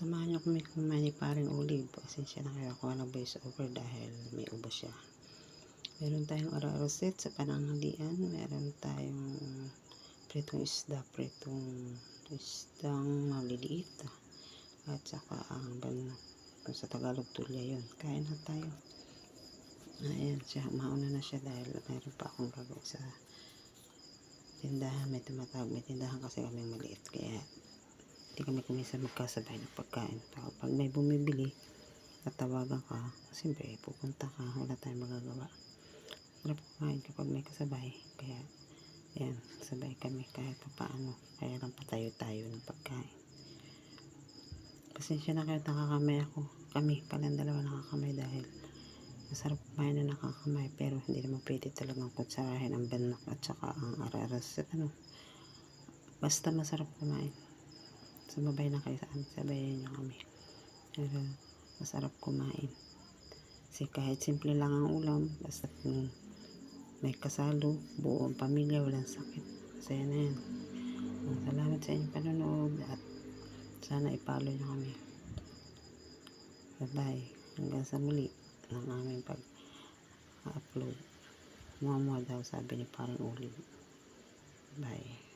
Samahan niyo kami kumain ni paring olive. Pasensya na kayo ako ng voice over dahil may ubo siya. Meron tayong araroset sa pananghalian. Meron tayong pritong isda, pritong isdang maliliit. At saka ang ban kung sa Tagalog tulya yun. Kain na tayo. Ayan siya, mauna na siya dahil meron pa akong gagawin sa tindahan. May tumatawag, may tindahan kasi kami maliit. Kaya hindi kami kumisa magkasabay ng pagkain. Pag may bumibili, tatawagan ka, siyempre pupunta ka, wala tayong magagawa. Sarap kumain kapag may kasabay. Kaya, yan, sabay kami kahit pa paano. Kaya lang patayo tayo ng pagkain. Pasensya na kayo, nakakamay ako. Kami, palang dalawa nakakamay dahil masarap kumain na nakakamay pero hindi naman pwede talagang kutsarahin ang banak at saka ang araras ano basta masarap kumain sumabay na kayo sa amin. Sabayan nyo kami. Pero masarap kumain. Kasi kahit simple lang ang ulam basta kung may kasalo buong pamilya walang sakit. Masaya na yan. Salamat sa inyong panonood at sana ipalo nyo kami. Bye bye hanggang sa muli ng aming pag-upload. Muha-muha daw sabi ni parang ulit. Bye.